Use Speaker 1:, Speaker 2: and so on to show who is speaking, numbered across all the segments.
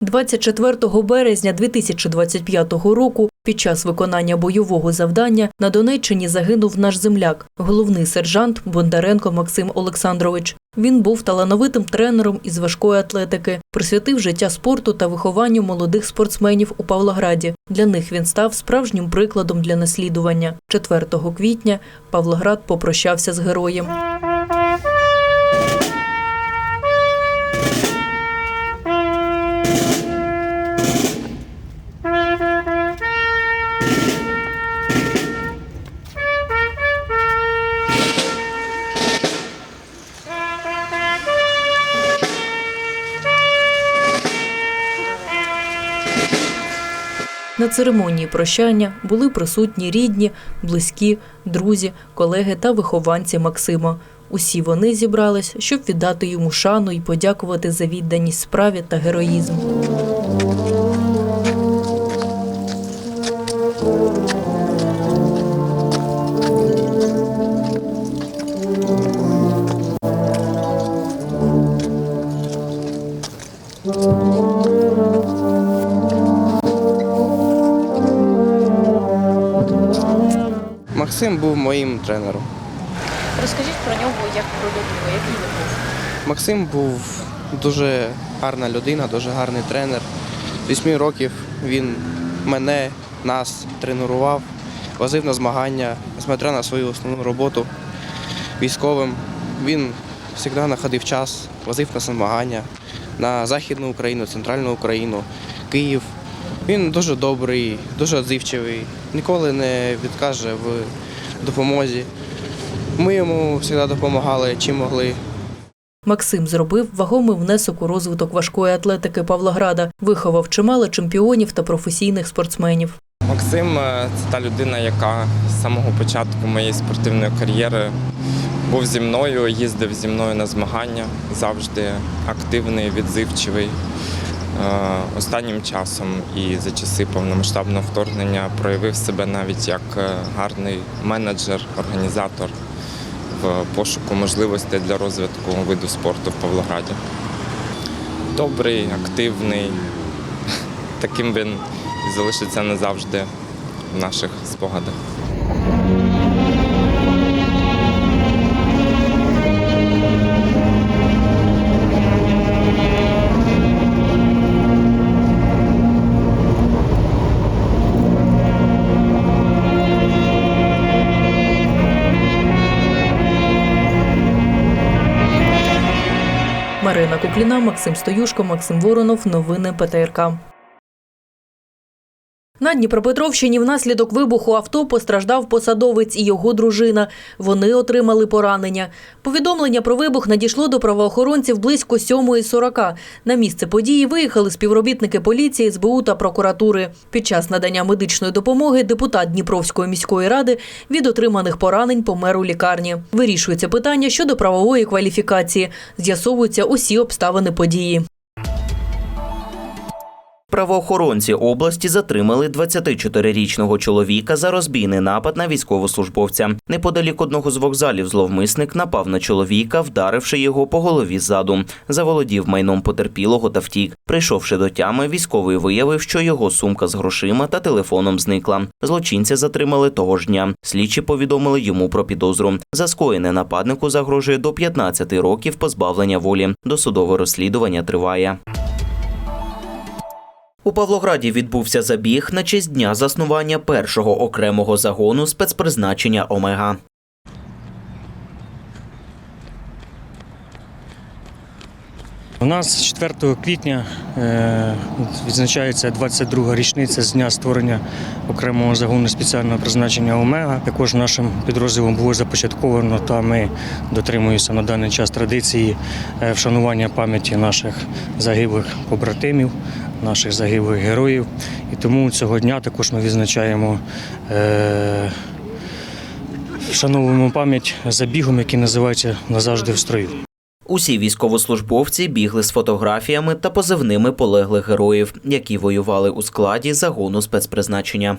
Speaker 1: 24 березня 2025 року під час виконання бойового завдання на Донеччині загинув наш земляк, головний сержант Бондаренко Максим Олександрович. Він був талановитим тренером із важкої атлетики, присвятив життя спорту та вихованню молодих спортсменів у Павлограді. Для них він став справжнім прикладом для наслідування. 4 квітня Павлоград попрощався з героєм. На церемонії прощання були присутні рідні, близькі, друзі, колеги та вихованці Максима. Усі вони зібрались, щоб віддати йому шану і подякувати за відданість справі та героїзм.
Speaker 2: Максим був моїм тренером.
Speaker 1: Розкажіть про нього як про людину, який він був.
Speaker 2: Максим був дуже гарна людина, дуже гарний тренер. 8 років він мене, нас тренував, возив на змагання, несмотря на свою основну роботу військовим. Він завжди знаходив час, возив на змагання на Західну Україну, Центральну Україну, Київ. Він дуже добрий, дуже відзивчивий, ніколи не відкаже в допомозі. Ми йому завжди допомагали, чим могли.
Speaker 1: Максим зробив вагомий внесок у розвиток важкої атлетики Павлограда, виховав чимало чемпіонів та професійних спортсменів.
Speaker 3: Максим е, це та людина, яка з самого початку моєї спортивної кар'єри був зі мною, їздив зі мною на змагання, завжди активний, відзивчивий. Е, Останнім часом і за часи повномасштабного вторгнення проявив себе навіть як е, гарний менеджер, організатор в пошуку можливостей для розвитку виду спорту в Павлограді. Добрий, активний, таким він залишиться назавжди в наших спогадах.
Speaker 1: Марина Максим Стоюшко, Максим Воронов. Новини ПТРК. На Дніпропетровщині внаслідок вибуху авто постраждав посадовець і його дружина. Вони отримали поранення. Повідомлення про вибух надійшло до правоохоронців близько 7.40. На місце події виїхали співробітники поліції, СБУ та прокуратури. Під час надання медичної допомоги депутат Дніпровської міської ради від отриманих поранень помер у лікарні. Вирішується питання щодо правової кваліфікації. З'ясовуються усі обставини події.
Speaker 4: Правоохоронці області затримали 24-річного чоловіка за розбійний напад на військовослужбовця. Неподалік одного з вокзалів зловмисник напав на чоловіка, вдаривши його по голові ззаду. Заволодів майном потерпілого та втік. Прийшовши до тями, військовий виявив, що його сумка з грошима та телефоном зникла. Злочинця затримали того ж дня. Слідчі повідомили йому про підозру. За скоєне нападнику загрожує до 15 років позбавлення волі. Досудове розслідування триває. У Павлограді відбувся забіг на честь дня заснування першого окремого загону спецпризначення Омега.
Speaker 5: У нас 4 квітня е, відзначається 22 річниця з дня створення окремого загону спеціального призначення Омега. Також нашим підрозділом було започатковано та ми дотримуємося на даний час традиції е, вшанування пам'яті наших загиблих побратимів, наших загиблих героїв. І тому цього дня також ми відзначаємо. е, Вшановуємо пам'ять забігом, який називається Назавжди в строю.
Speaker 4: Усі військовослужбовці бігли з фотографіями та позивними полеглих героїв, які воювали у складі загону спецпризначення.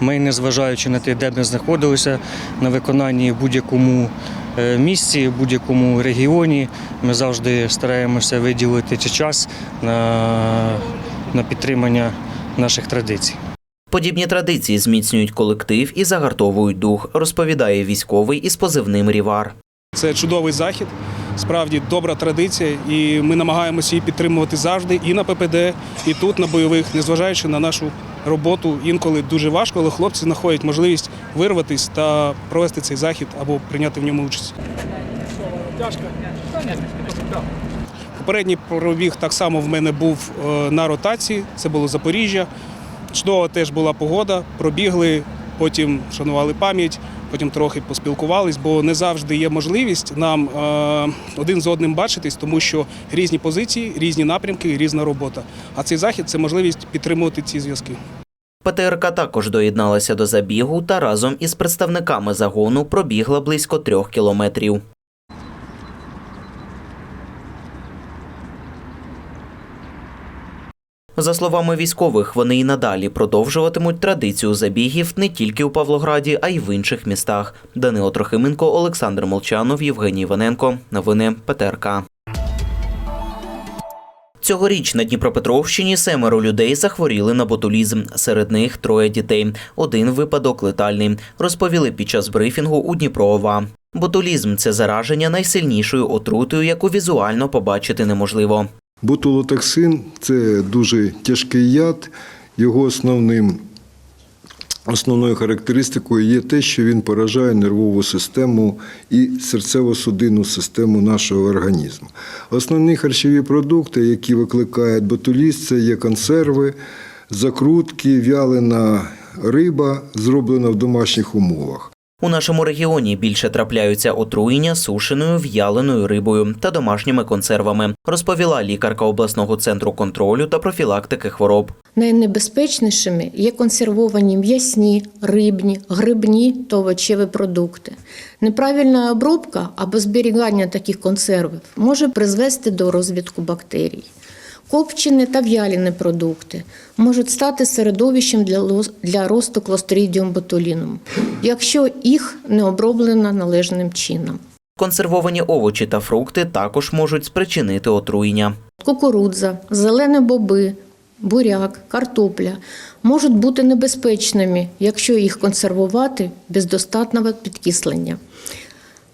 Speaker 5: Ми, незважаючи на те, де б ми знаходилися на виконанні в будь-якому е, місці, в будь-якому регіоні, ми завжди стараємося виділити час на на підтримання наших традицій.
Speaker 4: Подібні традиції зміцнюють колектив і загартовують дух, розповідає військовий із позивним Рівар.
Speaker 6: Це чудовий захід, справді добра традиція, і ми намагаємося її підтримувати завжди і на ППД, і тут на бойових, незважаючи на нашу роботу. Інколи дуже важко, але хлопці знаходять можливість вирватися та провести цей захід або прийняти в ньому участь. Попередній пробіг так само в мене був е, на ротації. Це було Запоріжжя. Чудова теж була погода. Пробігли, потім шанували пам'ять, потім трохи поспілкувались, бо не завжди є можливість нам е, один з одним бачитись, тому що різні позиції, різні напрямки, різна робота. А цей захід це можливість підтримувати ці зв'язки.
Speaker 4: ПТРК також доєдналася до забігу та разом із представниками загону пробігла близько трьох кілометрів. За словами військових, вони і надалі продовжуватимуть традицію забігів не тільки у Павлограді, а й в інших містах. Данило Трохименко, Олександр Молчанов, Євгеній Іваненко. Новини ПТРК. Цьогоріч на Дніпропетровщині семеро людей захворіли на ботулізм. Серед них троє дітей. Один випадок летальний. Розповіли під час брифінгу у Дніпроова. Ботулізм це зараження найсильнішою отрутою, яку візуально побачити неможливо.
Speaker 7: Ботулотоксин це дуже тяжкий яд. Його основним, основною характеристикою є те, що він поражає нервову систему і серцево-судинну систему нашого організму. Основні харчові продукти, які викликають ботуліз, це є консерви, закрутки, вялена риба, зроблена в домашніх умовах.
Speaker 4: У нашому регіоні більше трапляються отруєння сушеною в'яленою рибою та домашніми консервами, розповіла лікарка обласного центру контролю та профілактики хвороб.
Speaker 8: Найнебезпечнішими є консервовані м'ясні, рибні, грибні та овочеві продукти. Неправильна обробка або зберігання таких консервів може призвести до розвитку бактерій. Копчені та в'ялені продукти можуть стати середовищем для, для росту клостридіум ботулінум, якщо їх не оброблено належним чином.
Speaker 4: Консервовані овочі та фрукти також можуть спричинити отруєння.
Speaker 8: Кукурудза, зелені боби, буряк, картопля можуть бути небезпечними, якщо їх консервувати без достатнього підкислення.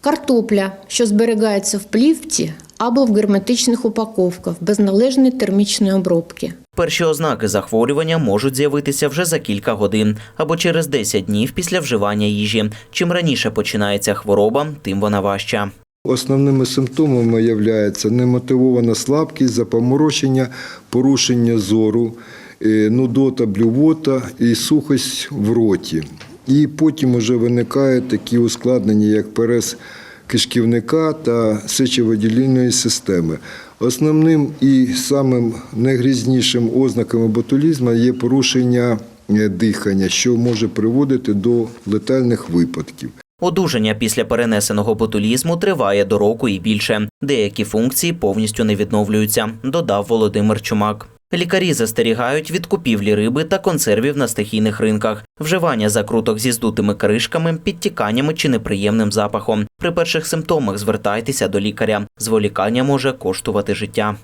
Speaker 8: Картопля, що зберігається в плівці або в герметичних упаковках без належної термічної обробки.
Speaker 4: Перші ознаки захворювання можуть з'явитися вже за кілька годин або через 10 днів після вживання їжі. Чим раніше починається хвороба, тим вона важча.
Speaker 7: Основними симптомами являється немотивована слабкість, запоморочення, порушення зору, е, нудота, блювота і сухость в роті. І потім вже виникають такі ускладнення, як перез кишківника та сечовиділільної системи. Основним і самим найгрізнішим ознаками ботулізму є порушення е, дихання, що може приводити до летальних випадків.
Speaker 4: Одужання після перенесеного ботулізму триває до року і більше. Деякі функції повністю не відновлюються, додав Володимир Чумак. Лікарі застерігають від купівлі риби та консервів на стихійних ринках, вживання закруток зі здутими кришками, підтіканнями чи неприємним запахом. При перших симптомах звертайтеся до лікаря. Зволікання може коштувати життя.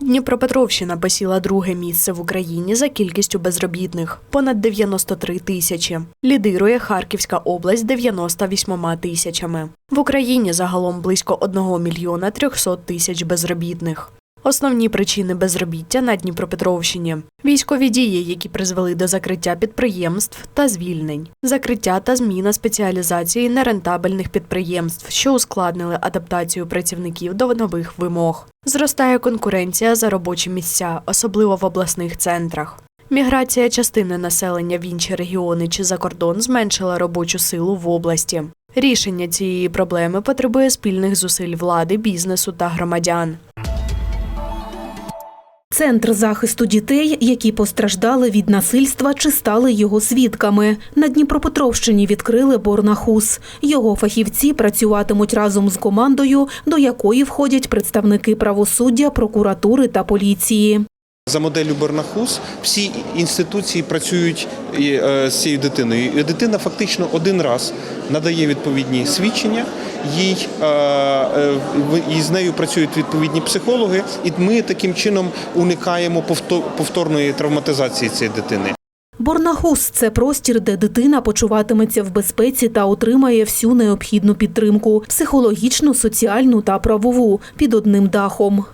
Speaker 9: Дніпропетровщина посіла друге місце в Україні за кількістю безробітних понад 93 тисячі. Лідирує Харківська область 98 тисячами. В Україні загалом близько 1 мільйона 300 тисяч безробітних. Основні причини безробіття на Дніпропетровщині: військові дії, які призвели до закриття підприємств та звільнень, закриття та зміна спеціалізації нерентабельних підприємств, що ускладнили адаптацію працівників до нових вимог. Зростає конкуренція за робочі місця, особливо в обласних центрах. Міграція частини населення в інші регіони чи за кордон зменшила робочу силу в області. Рішення цієї проблеми потребує спільних зусиль влади, бізнесу та громадян.
Speaker 10: Центр захисту дітей, які постраждали від насильства чи стали його свідками. На Дніпропетровщині відкрили Борнахус. Його фахівці працюватимуть разом з командою, до якої входять представники правосуддя, прокуратури та поліції.
Speaker 11: За моделлю Бернахус всі інституції працюють е, з цією дитиною. І дитина фактично один раз надає відповідні свідчення, їй, е, е, і з нею працюють відповідні психологи, і ми таким чином уникаємо повто- повторної травматизації цієї дитини.
Speaker 10: Борнахус це простір, де дитина почуватиметься в безпеці та отримає всю необхідну підтримку психологічну, соціальну та правову під одним дахом.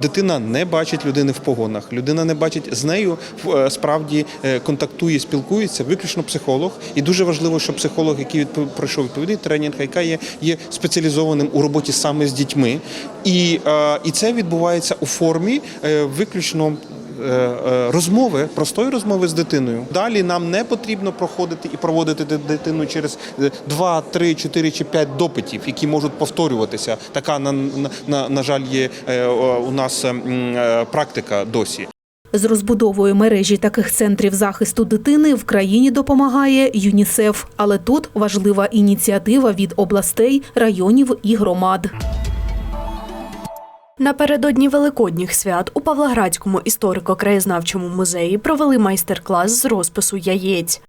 Speaker 11: Дитина не бачить людини в погонах. Людина не бачить з нею е, справді е, контактує, спілкується виключно психолог. І дуже важливо, що психолог, який пройшов відповідний тренінг, яка є, є спеціалізованим у роботі саме з дітьми, і, е, і це відбувається у формі виключно. Е, е, Розмови, простої розмови з дитиною. Далі нам не потрібно проходити і проводити дитину через 2, 3, 4 чи 5 допитів, які можуть повторюватися. Така на, на, на, жаль, є е, у нас ем, практика досі.
Speaker 10: З розбудовою мережі таких центрів захисту дитини в країні допомагає ЮНІСЕФ. Але тут важлива ініціатива від областей, районів і громад.
Speaker 9: Напередодні великодніх свят у Павлоградському історико-краєзнавчому музеї провели майстер-клас з розпису яєць.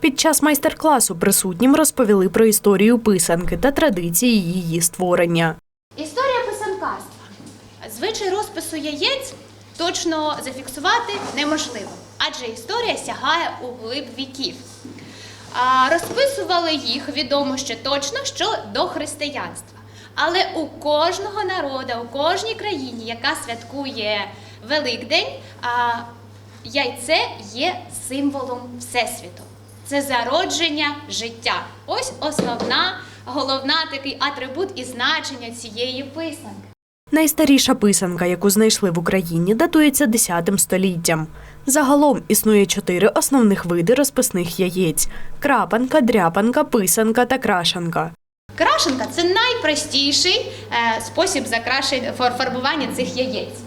Speaker 9: Під час майстер-класу присутнім розповіли про історію писанки та традиції її створення.
Speaker 12: Історія писанкарства. Звичай розпису яєць точно зафіксувати неможливо, адже історія сягає у глиб віків. Розписували їх відомо ще точно, що до християнства. Але у кожного народу, у кожній країні, яка святкує Великдень, а, яйце є символом Всесвіту. Це зародження життя. Ось основна, головна такий атрибут і значення цієї писанки.
Speaker 9: Найстаріша писанка, яку знайшли в Україні, датується 10 століттям. Загалом існує чотири основних види розписних яєць: крапанка, дряпанка, писанка та крашанка.
Speaker 12: Крашенка це найпростіший е, спосіб фарбування цих яєць.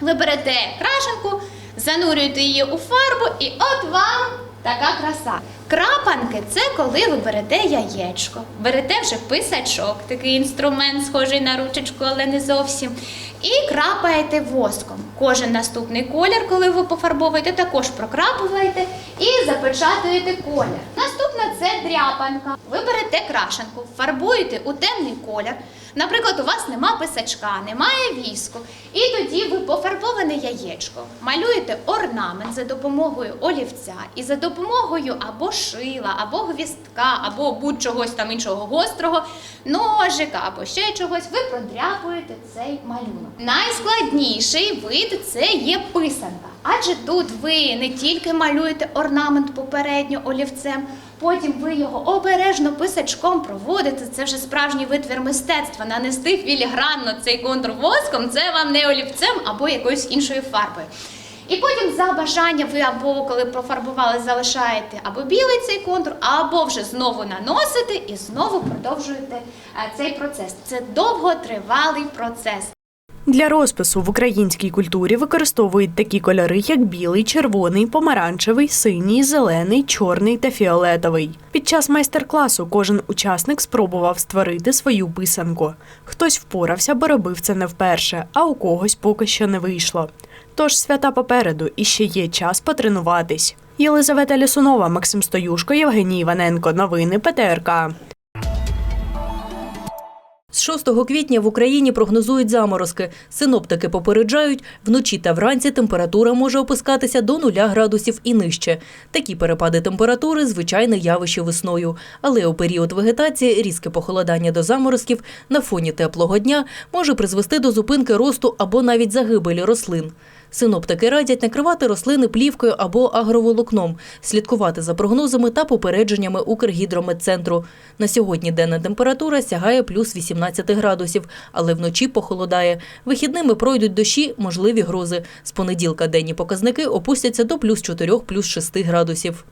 Speaker 12: Ви берете крашенку, занурюєте її у фарбу, і от вам така краса. Крапанки це коли ви берете яєчко, берете вже писачок, такий інструмент, схожий на ручечку, але не зовсім. І крапаєте воском. Кожен наступний колір, коли ви пофарбовуєте, також прокрапуєте і запечатуєте колір. Наступна це дряпанка. Ви берете крашенку, фарбуєте у темний колір. Наприклад, у вас нема писачка, немає віску, і тоді ви пофарбоване яєчко малюєте орнамент за допомогою олівця і за допомогою або шила, або гвістка, або будь-чогось там іншого гострого, ножика або ще чогось. Ви продряпуєте цей малюнок. Найскладніший вид це є писанка. Адже тут ви не тільки малюєте орнамент попередньо олівцем, потім ви його обережно писачком проводите. Це вже справжній витвір мистецтва. Нанести філігранно цей контур воском це вам не олівцем або якоюсь іншою фарбою. І потім за бажання ви або коли профарбували, залишаєте або білий цей контур, або вже знову наносите і знову продовжуєте е, цей процес. Це довготривалий процес.
Speaker 9: Для розпису в українській культурі використовують такі кольори, як білий, червоний, помаранчевий, синій, зелений, чорний та фіолетовий. Під час майстер-класу кожен учасник спробував створити свою писанку. Хтось впорався, бо робив це не вперше, а у когось поки що не вийшло. Тож свята попереду і ще є час потренуватись. Єлизавета Лісунова, Максим Стоюшко, Євгеній Іваненко. Новини ПТРК.
Speaker 1: З 6 квітня в Україні прогнозують заморозки. Синоптики попереджають, вночі та вранці температура може опускатися до 0 градусів і нижче. Такі перепади температури – звичайне явище весною. Але у період вегетації різке похолодання до заморозків на фоні теплого дня може призвести до зупинки росту або навіть загибелі рослин. Синоптики радять накривати рослини плівкою або агроволокном, слідкувати за прогнозами та попередженнями Укргідрометцентру. На сьогодні денна температура сягає плюс 18 градусів, але вночі похолодає. Вихідними пройдуть дощі, можливі грози. З понеділка денні показники опустяться до плюс 4, плюс 6 градусів.